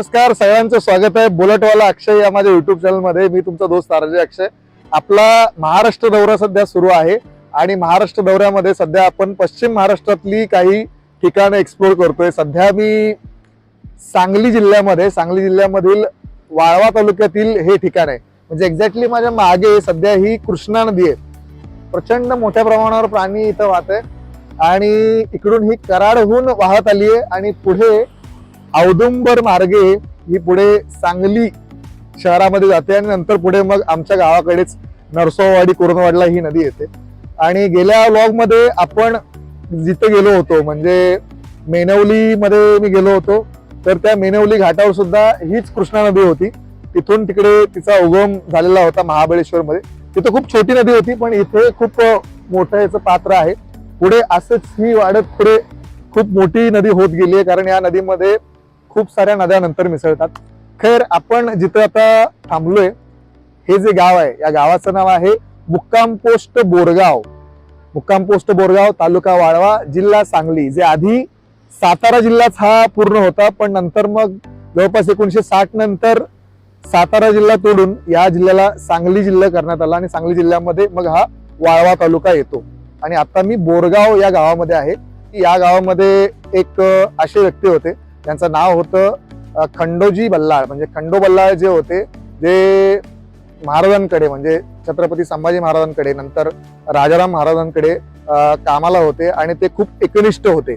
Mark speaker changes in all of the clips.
Speaker 1: नमस्कार सगळ्यांचं स्वागत आहे. बुलेटवाला अक्षय या माझ्या युट्यूब चॅनलमध्ये मी तुमचा दोस्त आरजे अक्षय. आपला महाराष्ट्र दौरा सध्या सुरू आहे आणि महाराष्ट्र दौऱ्यामध्ये सध्या आपण पश्चिम महाराष्ट्रातली काही ठिकाणं एक्सप्लोर करतोय. सध्या मी सांगली जिल्ह्यामध्ये सांगली जिल्ह्यामधील वाळवा तालुक्यातील हे ठिकाण आहे. म्हणजे एक्झॅक्टली माझ्या मागे सध्या ही कृष्णा नदी आहे. प्रचंड मोठ्या प्रमाणावर प्राणी इथं वाहत आहे. आणि इकडून ही कराडहून वाहत आली आहे आणि पुढे औदुंबर मार्गे ही पुढे सांगली शहरामध्ये जाते आणि नंतर पुढे मग आमच्या गावाकडेच नरसोवाडी कुरणवाडला ही नदी येते. आणि गेल्या व्लॉगमध्ये आपण जिथे गेलो होतो म्हणजे मेनवलीमध्ये मी गेलो होतो तर त्या मेनवली घाटावर सुद्धा हीच कृष्णा नदी होती. तिथून तिकडे तिचा उगम झालेला होता महाबळेश्वरमध्ये. तिथं खूप छोटी नदी होती पण इथे खूप मोठं याचं पात्र आहे. पुढे असंच ही वाढत पुढे खूप मोठी नदी होत गेली आहे कारण या नदीमध्ये खूप साऱ्या नद्या नंतर मिसळतात. खैर आपण जिथं आता थांबलोय हे जे गाव आहे या गावाचं नाव आहे मुक्काम पोस्ट बोरगाव. मुक्काम पोस्ट बोरगाव तालुका वाळवा जिल्हा सांगली. जे आधी सातारा जिल्हाच हा पूर्ण होता पण नंतर मग जवळपास एकोणीशे साठ नंतर सातारा जिल्हा तोडून या जिल्ह्याला सांगली जिल्हा करण्यात आला आणि सांगली जिल्ह्यामध्ये मग हा वाळवा तालुका येतो. आणि आता मी बोरगाव या गावामध्ये आहे. या गावामध्ये एक असे व्यक्ती होते त्यांचं नाव होतं खंडोजी बल्लाळ. म्हणजे खंडो बल्लाळ जे होते जे महाराजांकडे म्हणजे छत्रपती संभाजी महाराजांकडे नंतर राजाराम महाराजांकडे कामाला होते आणि ते खूप एकनिष्ठ होते.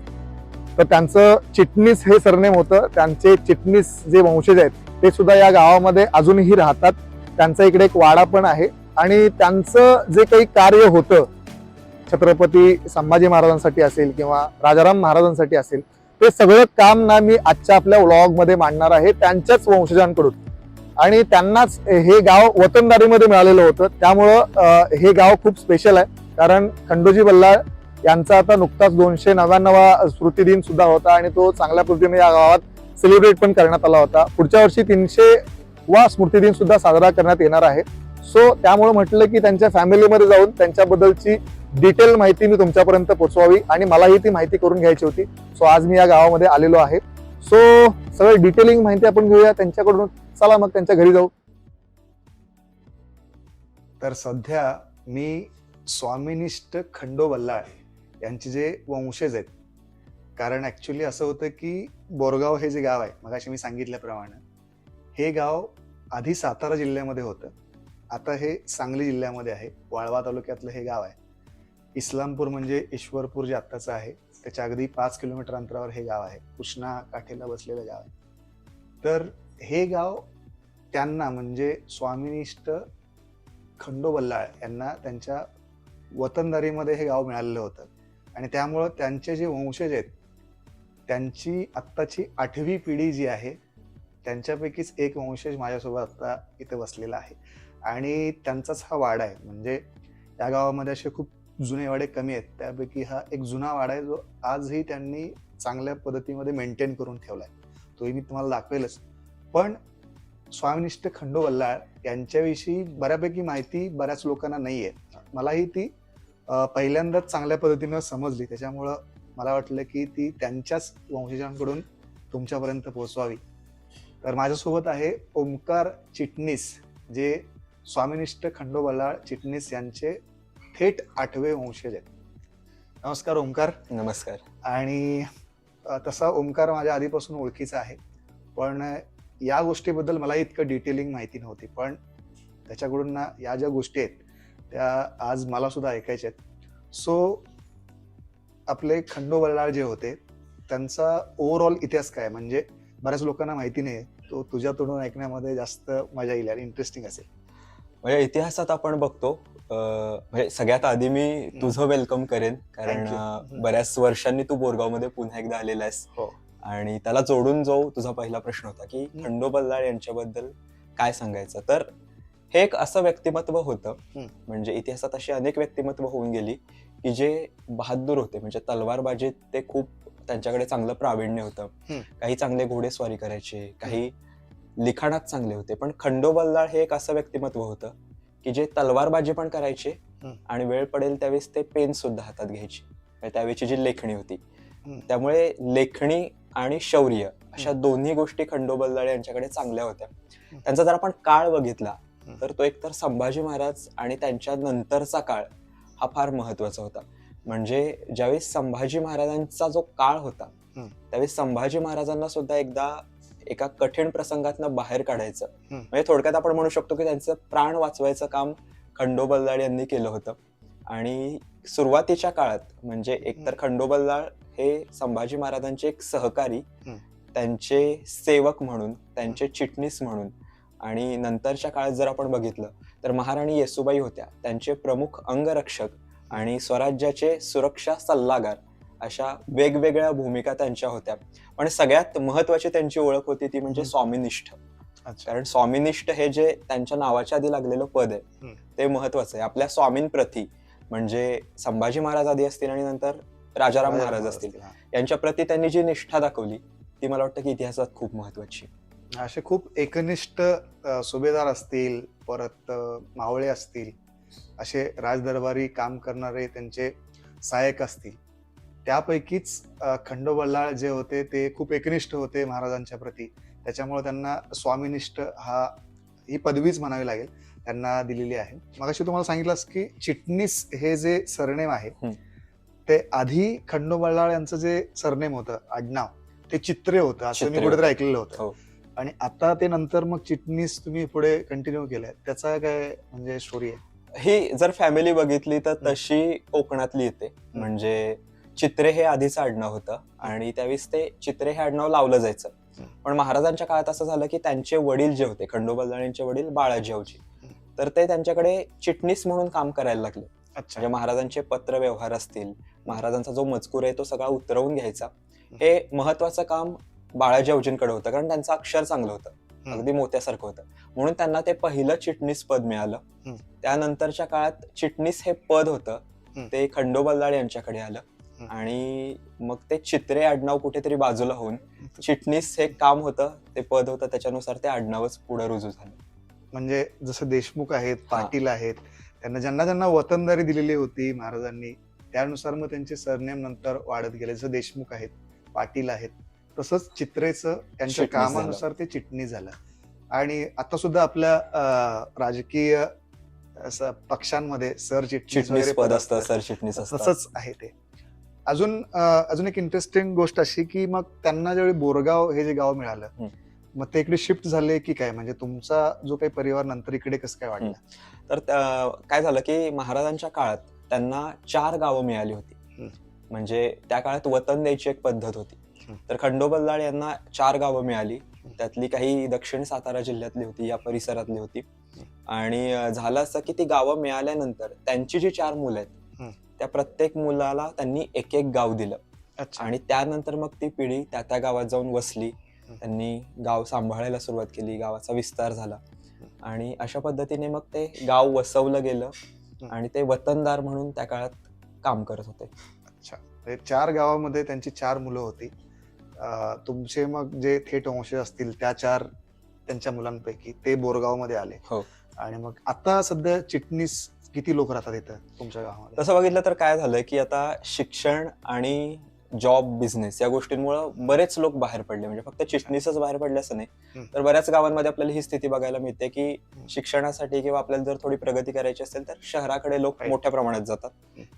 Speaker 1: तर त्यांचं चिटणीस हे सरनेम होतं. त्यांचे चिटणीस जे वंशज आहेत ते सुद्धा या गावामध्ये अजूनही राहतात. त्यांचा इकडे एक वाडा पण आहे. आणि त्यांचं जे काही कार्य होतं छत्रपती संभाजी महाराजांसाठी असेल किंवा राजाराम महाराजांसाठी असेल ते सगळं काम ना मी आजच्या आपल्या व्लॉगमध्ये मांडणार आहे त्यांच्याच वंशजांकडून. आणि त्यांनाच हे गाव वतनदारीमध्ये मिळालेलं होतं. त्यामुळं हे गाव खूप स्पेशल आहे. कारण खंडोजी बल्लाळ यांचा आता नुकताच दोनशे नव्याण्णवा स्मृती दिन सुद्धा होता आणि तो चांगल्या पद्धतीने या गावात सेलिब्रेट पण करण्यात आला होता. पुढच्या वर्षी तीनशे वा स्मृतिदिन सुद्धा साजरा करण्यात येणार आहे. सो त्यामुळे म्हटलं की त्यांच्या फॅमिलीमध्ये जाऊन त्यांच्याबद्दलची डिटेल माहिती मी तुमच्यापर्यंत पोहोचवावी आणि मलाही ती माहिती करून घ्यायची होती. सो आज मी या गावामध्ये आलेलो आहे. सो सगळं डिटेलिंग माहिती आपण घेऊया. त्यांच्याकडून चला मग त्यांच्या घरी जाऊ. तर सध्या मी स्वामिनिष्ठ खंडोबल्ला आहे. यांचे जे वंशज आहेत. कारण ऍक्च्युली असं होतं की बोरगाव हे जे गाव आहे मगाशी मी सांगितल्याप्रमाणे हे गाव आधी सातारा जिल्ह्यामध्ये होतं. आता हे सांगली जिल्ह्यामध्ये आहे. वाळवा तालुक्यातलं हे गाव आहे. इस्लामपूर म्हणजे ईश्वरपूर जे आत्ताचं आहे त्याच्या अगदी पाच किलोमीटर अंतरावर हे गाव आहे. कृष्णा काठेला बसलेलं गाव आहे. तर हे गाव त्यांना म्हणजे स्वामिनिष्ठ खंडोबल्लाळ यांना त्यांच्या वतनदारीमध्ये हे गाव मिळालेलं होतं. आणि त्यामुळं त्यांचे जे वंशज आहेत त्यांची आत्ताची आठवी पिढी जी आहे त्यांच्यापैकीच एक वंशज माझ्यासोबत आता इथे बसलेला आहे. आणि त्यांचाच हा वाडा आहे. म्हणजे या गावामध्ये असे खूप जुने वाडे कमी आहेत. त्यापैकी हा एक जुना वाडा आहे जो आजही त्यांनी चांगल्या पद्धतीमध्ये मेंटेन करून ठेवला आहे तोही मी तुम्हाला दाखवेलच. पण स्वामिनिष्ठ खंडो बल्लाळ यांच्याविषयी बऱ्यापैकी माहिती बऱ्याच लोकांना नाही आहे मलाही ती पहिल्यांदाच चांगल्या पद्धतीनं समजली. त्याच्यामुळं मला वाटलं की ती त्यांच्याच वंशजांकडून तुमच्यापर्यंत पोहोचवावी. तर माझ्यासोबत आहे ओमकार चिटणीस जे स्वामिनिष्ठ खंडो बल्लाळ चिटणीस यांचे थेट आठवे वंशज आहेत नमस्कार ओमकार
Speaker 2: नमस्कार.
Speaker 1: आणि तसा ओमकार माझ्या आधीपासून ओळखीचा आहे. पण या गोष्टीबद्दल मला इतकं डिटेलिंग माहिती नव्हती. पण त्याच्याकडून ना या ज्या गोष्टी आहेत त्या आज मला सुद्धा ऐकायच्या आहेत. सो आपले खंडो बल्लाळ जे होते त्यांचा ओव्हरऑल इतिहास काय? म्हणजे बऱ्याच लोकांना माहिती नाही तो तुझ्या तोडून ऐकण्यामध्ये जास्त मजा येईल आणि इंटरेस्टिंग असेल.
Speaker 2: म्हणजे इतिहासात आपण बघतो म्हणजे सगळ्यात आधी मी तुझं वेलकम करेन कारण. अं, बऱ्याच वर्षांनी तू बोरगावमध्ये पुन्हा एकदा आलेला आहेस
Speaker 1: हो.
Speaker 2: आणि त्याला जोडून जो तुझा पहिला प्रश्न होता की
Speaker 1: हम्म.
Speaker 2: खंडो बल्लाळ यांच्याबद्दल काय सांगायचं? तर हे एक असं व्यक्तिमत्व होतं.
Speaker 1: हम्म.
Speaker 2: म्हणजे इतिहासात अशी अनेक व्यक्तिमत्व होऊन गेली की जे बहादूर होते. म्हणजे तलवारबाजीत ते खूप त्यांच्याकडे चांगलं प्रावीण्य होतं.
Speaker 1: हम्म.
Speaker 2: काही चांगले घोडेस्वारी करायचे काही लिखाणात चांगले होते. पण खंडो बल्लाळ हे एक असं व्यक्तिमत्व होतं की जे तलवारबाजी पण करायचे. आणि वेळ पडेल त्यावेळेस ते पेन सुद्धा हातात घ्यायचे म्हणजे त्यावेळची जी लेखणी होती. त्यामुळे लेखणी आणि शौर्य अशा दोन्ही गोष्टी खंडोबल्लाळ यांच्याकडे चांगल्या होत्या त्यांचा जर आपण काळ बघितला. तर तो एकतर संभाजी महाराज आणि त्यांच्या नंतरचा काळ हा फार महत्त्वाचा होता म्हणजे ज्यावेळेस संभाजी महाराजांचा जो काळ होता. त्यावेळेस संभाजी महाराजांना सुद्धा एकदा एका कठीण प्रसंगातनं बाहेर काढायचं. म्हणजे थोडक्यात आपण म्हणू शकतो की त्यांचं प्राण वाचवायचं काम खंडोबल्लाळ यांनी केलं होतं. आणि सुरुवातीच्या काळात म्हणजे एकतर खंडोबल्लाळ हे संभाजी महाराजांचे एक सहकारी. त्यांचे सेवक म्हणून त्यांचे चिटणीस म्हणून आणि नंतरच्या काळात जर आपण बघितलं तर महाराणी येसुबाई होत्या. त्यांचे प्रमुख अंगरक्षक आणि स्वराज्याचे सुरक्षा सल्लागार अशा वेगवेगळ्या भूमिका त्यांच्या होत्या पण सगळ्यात महत्वाची त्यांची ओळख होती ती म्हणजे. स्वामिनिष्ठ
Speaker 3: अच्छा
Speaker 2: कारण स्वामिनिष्ठ हे जे त्यांच्या नावाच्या आधी लागलेलं पद आहे. ते महत्वाचं आहे आपल्या स्वामींप्रती म्हणजे संभाजी महाराज आधी असतील आणि नंतर राजाराम महाराज असतील. यांच्या प्रती त्यांनी जी निष्ठा दाखवली ती मला वाटतं की इतिहासात खूप महत्वाची.
Speaker 3: असे खूप एकनिष्ठ सुभेदार असतील परत मावळे असतील असे राजदरबारी काम करणारे त्यांचे सहाय्यक असतील त्यापैकीच खंडोबल्लाळ जे होते ते खूप एकनिष्ठ होते महाराजांच्या प्रती. त्याच्यामुळे त्यांना स्वामीनिष्ठ हा ही पदवीच म्हणावी लागेल त्यांना दिलेली आहे. मगाशी तुम्हाला सांगितलंस की चिटणीस हे जे सरनेम आहे. ते आधी खंडोबल्लाळ यांचं जे सरनेम होतं आडनाव ते चित्रे होतं असं मी कुठेतरी. ऐकलेलं होतं.
Speaker 2: हो.
Speaker 3: आणि आता ते नंतर मग चिटणीस तुम्ही पुढे कंटिन्यू केलंय. त्याचा काय म्हणजे स्टोरी आहे?
Speaker 2: ही जर फॅमिली बघितली तर तशी कोकणातली येते. म्हणजे चित्रे हे आधीचं आडनाव होतं आणि त्यावेळेस ते चित्रे हे आडनाव लावलं जायचं. पण महाराजांच्या काळात असं झालं की त्यांचे वडील जे होते खंडोबल्लाळींचे वडील बाळाजीवजी. तर ते त्यांच्याकडे चिटणीस म्हणून काम करायला लागले म्हणजे महाराजांचे पत्र व्यवहार असतील महाराजांचा जो मजकूर आहे तो सगळा उतरवून घ्यायचा हे महत्वाचं काम बाळाजी अवजींकडे होतं कारण त्यांचं अक्षर चांगलं होतं. अगदी मोत्यासारखं होतं म्हणून त्यांना ते पहिलं चिटणीस पद मिळालं. त्यानंतरच्या काळात चिटणीस हे पद होतं. ते खंडोबल्लाळ यांच्याकडे आलं. आणि मग ते चित्रे आडनाव कुठेतरी बाजूला होऊन चिटणीस हे काम होतं ते पद होतं त्याच्यानुसार ते आडनावच पुढे रुजू झालं.
Speaker 3: म्हणजे जसं देशमुख आहेत पाटील आहेत त्यांना ज्यांना ज्यांना वतनदारी दिलेली होती महाराजांनी त्यानुसार मग त्यांचे सरनेम नंतर वाढत गेले. जसं देशमुख आहेत पाटील आहेत तसंच चित्रेचं त्यांच्या. कामानुसार ते चिटणी झालं. आणि आता सुद्धा आपल्या राजकीय पक्षांमध्ये सर चिटणीस वगैरे
Speaker 2: चिटणीस पद असतं. सरचिटणीस
Speaker 3: तसंच आहे ते. अजून अजून एक इंटरेस्टिंग गोष्ट अशी की मग त्यांना ज्यावेळी बोरगाव हे जे गाव मिळालं. मग ते इकडे शिफ्ट झाले की काय? म्हणजे तुमचा जो काही परिवार नंतर इकडे कसं काय वाढला?
Speaker 2: तर काय झालं की महाराजांच्या काळात त्यांना चार गावं मिळाली होती. म्हणजे त्या काळात वतन द्यायची एक पद्धत होती. तर खंडोबल्लाळ यांना चार गावं मिळाली. त्यातली काही दक्षिण सातारा जिल्ह्यातली होती या परिसरातली होती. आणि झालं असं की ती गावं मिळाल्यानंतर त्यांची जी चार मुलं. आहेत त्या प्रत्येक मुलाला त्यांनी एक एक गाव दिलं.
Speaker 3: अच्छा.
Speaker 2: आणि त्यानंतर मग ती पिढी त्या त्या गावात जाऊन वसली. त्यांनी गाव सांभाळायला सुरुवात केली गावाचा विस्तार झाला. आणि अशा पद्धतीने मग ते गाव वसवलं गेलं आणि ते वतनदार म्हणून त्या काळात काम करत होते.
Speaker 3: अच्छा. म्हणजे चार गावामध्ये त्यांची चार मुलं होती. तुमचे मग जे थेट वंशज असतील त्या चार त्यांच्या मुलांपैकी ते बोरगावमध्ये आले.
Speaker 2: हो.
Speaker 3: आणि मग आता सध्या चिटणीस किती लोक राहतात इथं तुमच्या गावामध्ये
Speaker 2: तसं बघितलं तर काय झालंय की आता शिक्षण आणि जॉब बिझनेस या गोष्टींमुळे बरेच लोक बाहेर पडले म्हणजे फक्त चिटणीसच बाहेर पडले असं नाही. तर बऱ्याच गावांमध्ये आपल्याला ही स्थिती बघायला मिळते की शिक्षणासाठी किंवा आपल्याला जर थोडी प्रगती करायची असेल तर शहराकडे लोक. मोठ्या प्रमाणात जातात.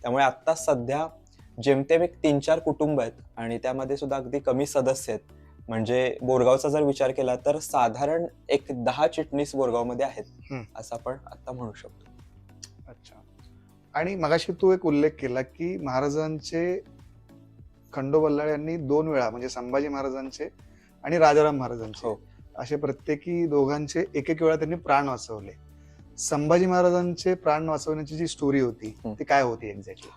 Speaker 2: त्यामुळे आता सध्या जेमतेम एक तीन चार कुटुंब आहेत आणि त्यामध्ये सुद्धा अगदी कमी सदस्य आहेत म्हणजे बोरगावचा जर विचार केला तर साधारण एक दहा चिटणीस बोरगावमध्ये आहेत. असं आपण आता म्हणू शकतो
Speaker 3: आणि मगाशी तू एक उल्लेख केला की महाराजांचे खंडोबल्लाळ यांनी दोन वेळा म्हणजे संभाजी महाराजांचे आणि राजाराम महाराजांचे
Speaker 2: हो.
Speaker 3: असे प्रत्येकी दोघांचे एक एक वेळा त्यांनी प्राण वाचवले संभाजी महाराजांचे प्राण वाचवण्याची जी स्टोरी होती. ती काय होती एक्झॅक्टली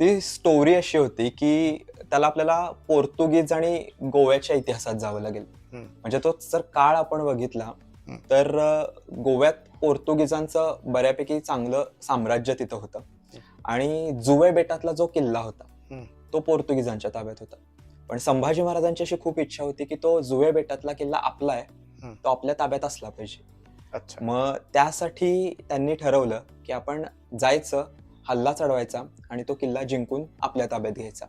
Speaker 2: ती स्टोरी अशी होती की त्याला आपल्याला पोर्तुगीज आणि गोव्याच्या इतिहासात जावं लागेल. म्हणजे तो जर काळ आपण बघितला. तर गोव्यात पोर्तुगीजांचं बऱ्यापैकी चांगलं साम्राज्य तिथं होतं आणि जुवे बेटातला जो किल्ला होता. तो पोर्तुगीजांच्या ताब्यात होता. पण संभाजी महाराजांची अशी खूप इच्छा होती की तो जुवे बेटातला किल्ला आपला आहे. तो आपल्या ताब्यात असला पाहिजे. मग त्यासाठी त्यांनी ठरवलं की आपण जायचं हल्ला चढवायचा आणि तो किल्ला जिंकून आपल्या ताब्यात घ्यायचा.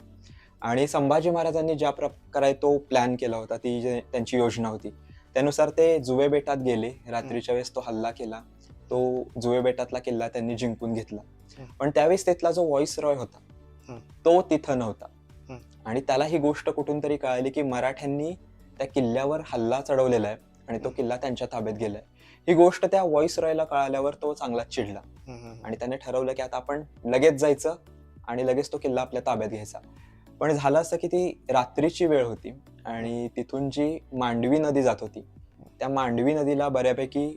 Speaker 2: आणि संभाजी महाराजांनी ज्या प्रकारे तो प्लॅन केला होता ती त्यांची योजना होती त्यानुसार ते जुवे बेटात गेले. रात्रीच्या वेळेस तो हल्ला केला. तो जुवे बेटातला किल्ला त्यांनी जिंकून घेतला. पण त्यावेळेस तिथला जो व्हॉइस रॉय होता. तो तिथं नव्हता. आणि त्याला ही गोष्ट कुठून तरी कळाली की मराठ्यांनी त्या किल्ल्यावर हल्ला चढवलेला आहे आणि तो. किल्ला त्यांच्या ताब्यात गेलाय ही गोष्ट त्या व्हॉइस रॉयला कळाल्यावर तो चांगलाच चिडला. आणि त्याने ठरवलं की आता आपण लगेच जायचं आणि लगेच तो किल्ला आपल्या ताब्यात घ्यायचा पण झालं असं की ती रात्रीची वेळ होती आणि तिथून जी मांडवी नदी जात होती त्या मांडवी नदीला बऱ्यापैकी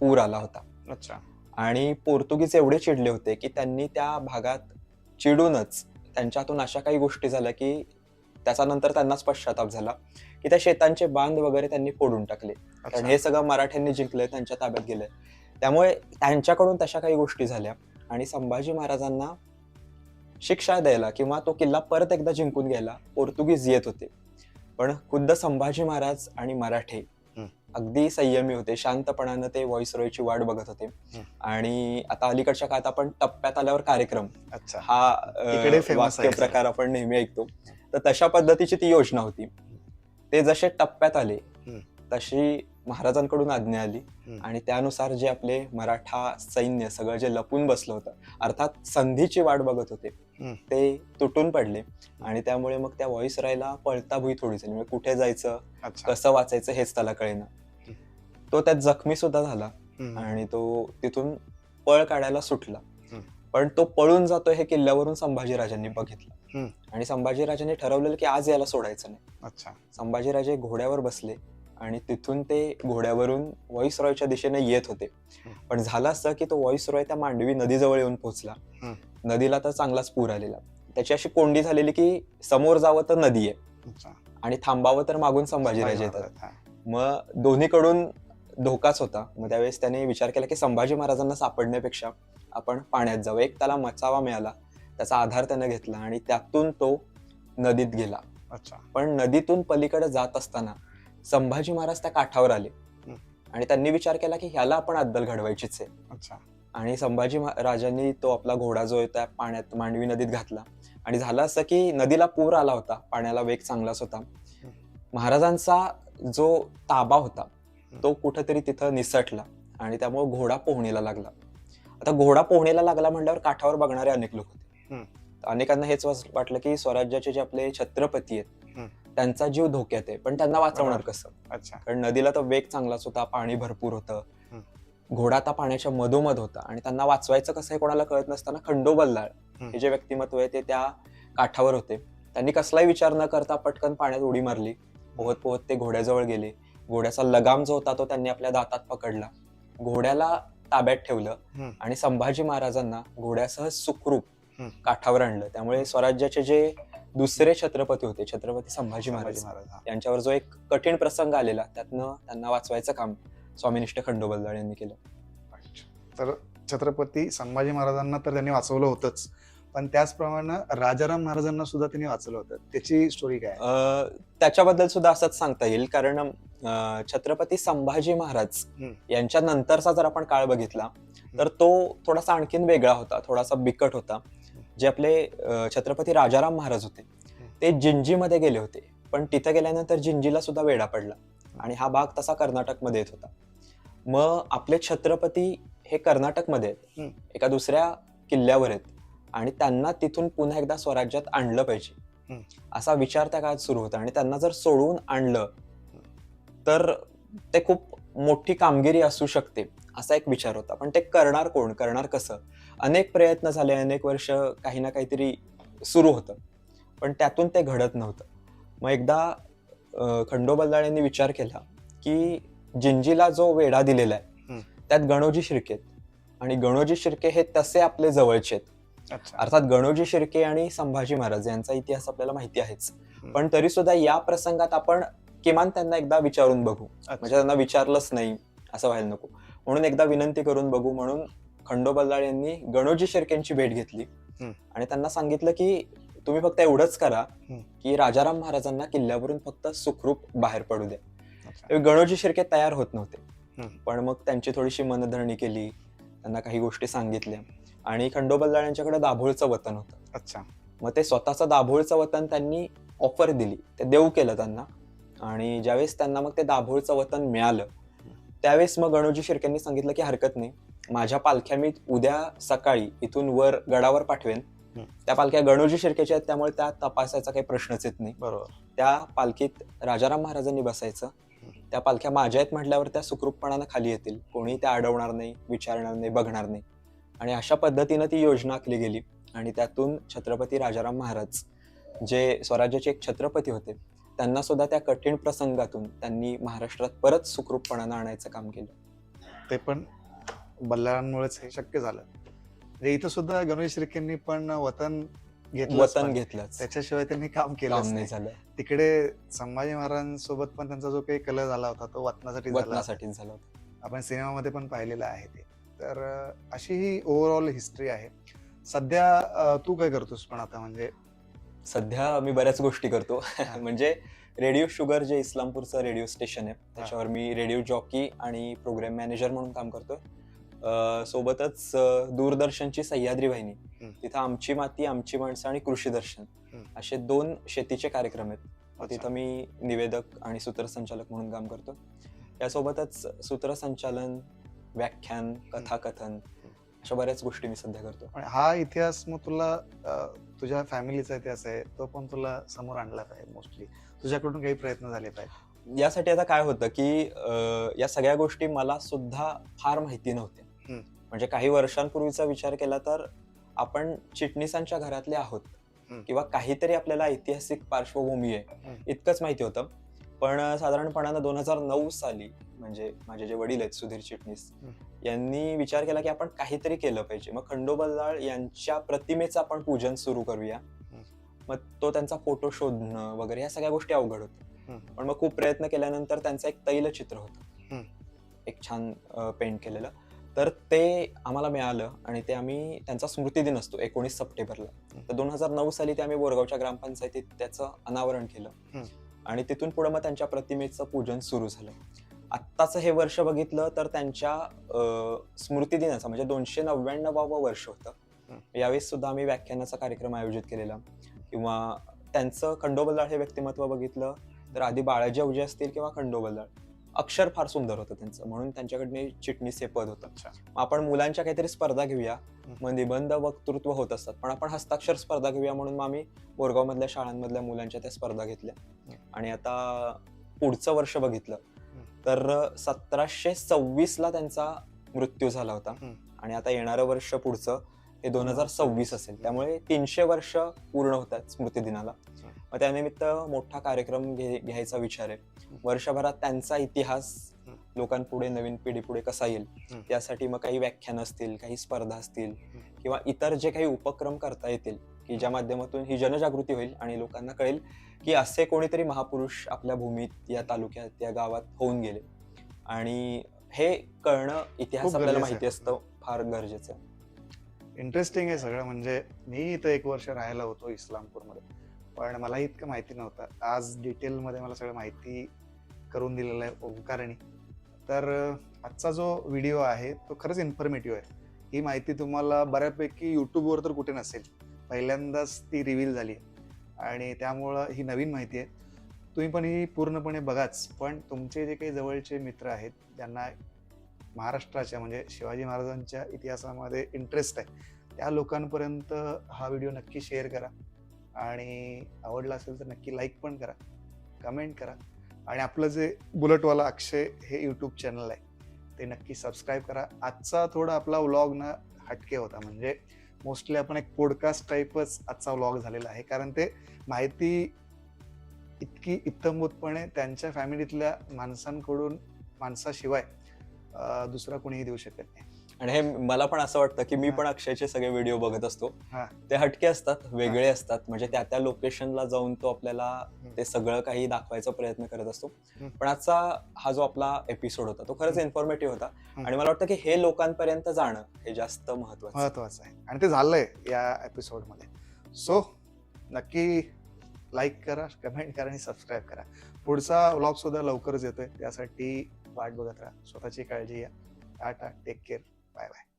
Speaker 2: पूर आला होता
Speaker 3: अच्छा.
Speaker 2: आणि पोर्तुगीज एवढे चिडले होते की त्यांनी त्या भागात चिडूनच त्यांच्यातून अशा काही गोष्टी झाल्या की त्याचा नंतर त्यांनाच पश्चाताप झाला की त्या शेतांचे बांध वगैरे त्यांनी फोडून टाकले. कारण हे सगळं मराठ्यांनी जिंकलंय त्यांच्या ताब्यात गेलंय. त्यामुळे त्यांच्याकडून तशा काही गोष्टी झाल्या आणि संभाजी महाराजांना शिक्षा द्यायला किंवा तो किल्ला परत एकदा जिंकून घ्यायला पोर्तुगीज येत होते. पण खुद्द संभाजी महाराज आणि मराठे. अगदी संयमी होते शांतपणानं ते व्हॉइस रॉयची वाट बघत होते आणि आता अलीकडच्या काळात आपण टप्प्यात आल्यावर कार्यक्रम हा वाक्य. प्रकार आपण नेहमी ऐकतो तर तशा पद्धतीची ती योजना होती ते जसे टप्प्यात आले. तशी महाराजांकडून आज्ञा आली. आणि त्यानुसार जे आपले मराठा सैन्य सगळं जे लपून बसलं होतं अर्थात संधीची वाट बघत होते. ते तुटून पडले. आणि त्यामुळे मग त्या व्हॉइस रायला पळता भुई थोडी झाली म्हणजे कुठे जायचं कसं वाचायचं हेच त्याला कळेना. तो त्यात जखमी सुद्धा झाला. आणि तो तिथून पळ काढायला सुटला. पण तो पळून जातोय हे किल्ल्यावरून संभाजीराजांनी बघितलं. आणि संभाजीराजांनी ठरवलेलं की आज याला सोडायचं नाही.
Speaker 3: अच्छा.
Speaker 2: संभाजीराजे घोड्यावर बसले. आणि तिथून ते घोड्यावरून व्हॉइस रॉयच्या दिशेने येत होते. पण झालं असं की तो व्हॉइस रॉय त्या मांडवी नदीजवळ येऊन पोहोचला. नदीला तर चांगलाच पूर आलेला. त्याची अशी कोंडी झालेली की समोर जावं तर नदी आहे. आणि थांबावं तर मागून संभाजीराजे येतात. मग दोन्हीकडून धोकाच होता. मग त्यावेळेस त्याने विचार केला की संभाजी महाराजांना सापडण्यापेक्षा आपण पाण्यात जाऊ एक त्याला मचावा मिळाला. त्याचा आधार त्याने घेतला आणि त्यातून तो नदीत गेला.
Speaker 3: अच्छा.
Speaker 2: पण नदीतून पलीकडे जात असताना संभाजी महाराज त्या काठावर आले. आणि त्यांनी विचार केला की ह्याला आपण अद्दल घडवायचीच आहे.
Speaker 3: अच्छा.
Speaker 2: आणि संभाजी राजांनी तो आपला घोडा जो आहे त्या पाण्यात मांडवी नदीत घातला. आणि झालं असं की नदीला पूर आला होता. पाण्याला वेग चांगलाच होता. महाराजांचा जो ताबा होता तो कुठेतरी तिथं निसटला. आणि त्यामुळे घोडा पोहणीला लागला. आता घोडा पोहणीला लागला म्हणल्यावर काठावर बघणारे अनेक लोक होते. अनेकांना हेच वाटलं की स्वराज्याचे जे आपले छत्रपती आहेत. त्यांचा जीव धोक्यात आहे पण त्यांना वाचवणार. कसं?
Speaker 3: अच्छा.
Speaker 2: कारण नदीला तर वेग चांगलाच होता पाणी भरपूर होतं. घोडा आता पाण्याच्या मधोमध होता आणि त्यांना वाचवायचं कसं हे कोणाला कळत नसताना खंडोबल्लाळ. हे जे व्यक्तिमत्व आहे ते त्या काठावर होते. त्यांनी कसलाही विचार न करता पटकन पाण्यात उडी मारली. पोहत पोहत ते घोड्याजवळ गेले. घोड्याचा लगाम जो होता तो त्यांनी आपल्या दातात पकडला. घोड्याला ताब्यात ठेवलं. आणि संभाजी महाराजांना घोड्यासह सुखरूप. काठावर आणलं. त्यामुळे स्वराज्याचे जे दुसरे छत्रपती होते. छत्रपती संभाजी महाराज. यांच्यावर जो एक कठीण प्रसंग आलेला त्यातनं त्यांना वाचवायचं काम स्वामिनिष्ठ खंडोबलदाळ यांनी केलं.
Speaker 3: तर छत्रपती संभाजी महाराजांना तर त्यांनी वाचवलं होतंच. पण त्याचप्रमाणे राजाराम महाराजांना सुद्धा त्यांनी वाचवलं होतं. त्याची स्टोरी काय
Speaker 2: त्याच्याबद्दल सुद्धा असंच सांगता येईल. कारण छत्रपती संभाजी महाराज. यांच्या नंतरचा जर आपण काळ बघितला तर तो थोडासा आणखीन वेगळा होता थोडासा बिकट होता. जे आपले छत्रपती राजाराम महाराज होते ते जिंजीमध्ये गेले होते. पण तिथं गेल्यानंतर जिंजीला सुद्धा वेढा पडला आणि हा भाग तसा कर्नाटकमध्ये येत होता. मग आपले छत्रपती हे कर्नाटकमध्ये आहेत. एका दुसऱ्या किल्ल्यावर आहेत आणि त्यांना तिथून पुन्हा एकदा स्वराज्यात आणलं पाहिजे. असा विचार त्या काळात सुरू होता आणि त्यांना जर सोडवून आणलं तर ते खूप मोठी कामगिरी असू शकते असा एक विचार होता. पण ते करणार कोण? करणार कसं? अनेक प्रयत्न झाले अनेक वर्ष काही ना काहीतरी सुरू होतं पण त्यातून ते घडत नव्हतं मग एकदा अं, खंडोबलदाळ यांनी विचार केला की जिंजीला जो वेढा दिलेला. आहे त्यात गणोजी शिर्के. आणि गणोजी शिर्के हे तसे आपले जवळचे आहेत अर्थात गणोजी शिर्के आणि संभाजी महाराज यांचा इतिहास आपल्याला माहिती आहेच. पण तरी सुद्धा या प्रसंगात आपण किमान त्यांना एकदा विचारून बघू म्हणजे. त्यांना विचारलंच नाही असं व्हायला नको म्हणून एकदा विनंती करून बघू म्हणून खंडोबल्लाळ यांनी गणोजी शिर्केंची भेट घेतली. आणि त्यांना सांगितलं की तुम्ही फक्त एवढंच करा. की राजाराम महाराजांना किल्ल्यावरून फक्त सुखरूप बाहेर पडू द्या. गणोजी शिर्के तयार होत नव्हते. पण मग त्यांची थोडीशी मनधरणी केली त्यांना काही गोष्टी सांगितल्या. आणि खंडोबल्लाळ यांच्याकडे दाभोळचं वतन होतं.
Speaker 3: अच्छा.
Speaker 2: मग ते स्वतःचं दाभोळचं वतन त्यांनी ऑफर दिली. ते देऊ केलं त्यांना. आणि ज्यावेळेस त्यांना मग ते दाभोळचं वतन मिळालं त्यावेळेस मग गणोजी शिर्केंनी सांगितलं की हरकत नाही. माझ्या पालख्या मी उद्या सकाळी इथून वर गडावर पाठवेन. त्या पालख्या गणोजी शिर्केच्या आहेत त्यामुळे त्या तपासायचा काही प्रश्नच येत नाही.
Speaker 3: बरोबर.
Speaker 2: त्या पालखीत राजाराम महाराजांनी बसायचं. त्या पालख्या माझ्या आहेत म्हटल्यावर त्या सुखरूपपणानं खाली येतील. कोणी त्या अडवणार नाही विचारणार नाही बघणार नाही. आणि अशा पद्धतीनं ती योजना आखली गेली. आणि त्यातून छत्रपती राजाराम महाराज जे स्वराज्याचे एक छत्रपती होते त्यांना सुद्धा त्या कठीण प्रसंगातून त्यांनी महाराष्ट्रात परत सुखरूपपणानं आणायचं काम केलं.
Speaker 3: ते पण बल्लाळांमुळेच हे शक्य झालं. म्हणजे इथं सुद्धा गणेश शिर्केंनी पण वतन घेतलं
Speaker 2: वतन घेतलंच.
Speaker 3: त्याच्याशिवाय त्यांनी काम केलं
Speaker 2: नाही. झालं.
Speaker 3: तिकडे संभाजी महाराजांसोबत पण त्यांचा जो काही कलह झाला होता तो वतनासाठी.
Speaker 2: वतनासाठीच झालं होतं.
Speaker 3: आपण सिनेमामध्ये पण पाहिलेलं आहे ते. तर अशी ही ओव्हरऑल हिस्ट्री आहे. सध्या तू काय करतोस पण आता म्हणजे?
Speaker 2: सध्या मी बऱ्याच गोष्टी करतो. म्हणजे रेडिओ शुगर जे इस्लामपूरचं रेडिओ स्टेशन आहे त्याच्यावर मी रेडिओ जॉकी आणि प्रोग्राम मॅनेजर म्हणून काम करतोय. सोबतच दूरदर्शनची सह्याद्री वाहिनी. तिथं आमची माती आमची माणसं आणि कृषी दर्शन. असे दोन शेतीचे कार्यक्रम आहेत. तिथं मी निवेदक आणि सूत्रसंचालक म्हणून काम करतो. यासोबतच सूत्रसंचालन व्याख्यान कथाकथन अशा बऱ्याच गोष्टी मी सध्या करतो.
Speaker 3: हा इतिहास मग तुला तुझ्या फॅमिलीचा इतिहास आहे तो पण तुला समोर आणला पाहिजे मोस्टली. तुझ्याकडून काही प्रयत्न झाले पाहिजे.
Speaker 2: यासाठी आता काय होतं की या सगळ्या गोष्टी मला सुद्धा फार माहिती नव्हत्या. म्हणजे काही वर्षांपूर्वीचा विचार केला तर आपण चिटणीसांच्या घरातले आहोत. किंवा काहीतरी आपल्याला ऐतिहासिक पार्श्वभूमी आहे. इतकंच माहिती होतं पण साधारणपणानं दोन हजार नऊ साली म्हणजे माझे जे वडील आहेत सुधीर चिटणीस. यांनी विचार केला की आपण काहीतरी केलं पाहिजे मग खंडोबल्लाळ यांच्या प्रतिमेचं आपण पूजन सुरू करूया मग तो त्यांचा फोटो शोधणं वगैरे या सगळ्या गोष्टी अवघड होत्या. पण मग खूप प्रयत्न केल्यानंतर त्यांचं एक तैलचित्र होतं. एक छान पेंट केलेलं तर ते आम्हाला मिळालं आणि ते आम्ही त्यांचा स्मृतिदिन असतो एकोणीस सप्टेंबरला. तर दोन हजार नऊ साली ते आम्ही बोरगावच्या ग्रामपंचायतीत त्याचं अनावरण केलं. आणि तिथून पुढे मग त्यांच्या प्रतिमेचं पूजन सुरू झालं. आत्ताचं हे वर्ष बघितलं तर त्यांच्या स्मृतिदिनाचं म्हणजे दोनशे नव्याण्णवावं वर्ष होतं. यावेळेस सुद्धा आम्ही व्याख्यानाचा कार्यक्रम आयोजित केलेला. किंवा त्यांचं खंडोबल्लाळ हे व्यक्तिमत्व बघितलं तर आधी बाळाजी अवजे असतील किंवा खंडोबल्लाळ अक्षर फार सुंदर होतं त्यांचं. म्हणून त्यांच्याकडे चिटणीस हे पद होतं. आपण मुलांच्या काहीतरी स्पर्धा घेऊया. मग निबंध वक्तृत्व होत असतात. पण आपण हस्ताक्षर स्पर्धा घेऊया म्हणून मग आम्ही बोरगावमधल्या शाळांमधल्या मुलांच्या त्या स्पर्धा घेतल्या. आणि आता पुढचं वर्ष बघितलं तर सतराशे सव्वीस ला त्यांचा मृत्यू झाला होता. आणि आता येणारं वर्ष पुढचं हे दोन हजार सव्वीस असेल. त्यामुळे तीनशे वर्ष पूर्ण होत आहेत स्मृतिदिनाला. मग त्यानिमित्त मोठा कार्यक्रम घे- घ्यायचा विचार आहे. वर्षभरात त्यांचा इतिहास. लोकांपुढे नवीन पिढीपुढे कसा येईल. त्यासाठी मग काही व्याख्यान असतील काही स्पर्धा असतील किंवा इतर जे काही उपक्रम करता येतील की ज्या माध्यमातून ही जनजागृती होईल आणि लोकांना कळेल की असे कोणीतरी महापुरुष आपल्या भूमीत या तालुक्यात या गावात होऊन गेले. आणि हे कळणं इतिहास आपल्याला माहिती. असतं फार गरजेचं आहे.
Speaker 3: इंटरेस्टिंग आहे सगळं. म्हणजे मी इथं एक वर्ष राहायला होतो इस्लामपूरमध्ये. पण मला इतकं माहिती नव्हतं. आज डिटेलमध्ये मला सगळं माहिती करून दिलेलं आहे ओंकाराने. तर आजचा जो व्हिडिओ आहे तो खरंच इन्फॉर्मेटिव्ह आहे. ही माहिती तुम्हाला बऱ्यापैकी यूट्यूबवर तर कुठे नसेल. पहिल्यांदाच ती रिव्हील झाली आहे. आणि त्यामुळं ही नवीन माहिती आहे. तुम्ही पण ही पूर्णपणे बघाच. पण तुमचे जे काही जवळचे मित्र आहेत ज्यांना महाराष्ट्राच्या म्हणजे शिवाजी महाराजांच्या इतिहासामध्ये इंटरेस्ट आहे त्या लोकांपर्यंत हा व्हिडिओ नक्की शेअर करा. आणि आवडला असेल तर नक्की लाईक पण करा कमेंट करा. आणि आपलं जे बुलेटवाला अक्षय हे यूट्यूब चॅनल आहे ते नक्की सबस्क्राईब करा. आजचा थोडा आपला व्लॉग ना हटके होता. म्हणजे मोस्टली आपण एक पॉडकास्ट टाईपच आजचा व्लॉग झालेला आहे. कारण ते माहिती इतकी इत्तमभूतपणे त्यांच्या फॅमिलीतल्या माणसांकडून माणसाशिवाय दुसरा कोणीही देऊ शकत नाही.
Speaker 2: आणि हे मला पण असं वाटतं की मी. पण अक्षयचे सगळे व्हिडिओ बघत असतो. ते हटके असतात वेगळे असतात. म्हणजे त्या त्या लोकेशनला जाऊन तो आपल्याला ते सगळं काही दाखवायचा प्रयत्न करत असतो. पण आजचा हा जो आपला एपिसोड होता तो खरंच. इन्फॉर्मेटिव्ह होता. आणि मला वाटतं की हे लोकांपर्यंत जाणं हे जास्त महत्वाचं.
Speaker 3: महत्वाचं आहे. आणि ते झालंय या एपिसोडमध्ये सो नक्की लाईक करा कमेंट करा आणि सबस्क्राईब करा. पुढचा व्लॉग सुद्धा लवकरच येतोय. त्यासाठी वाट बघत राहा. स्वतःची काळजी घ्या. Tata take care 拜拜。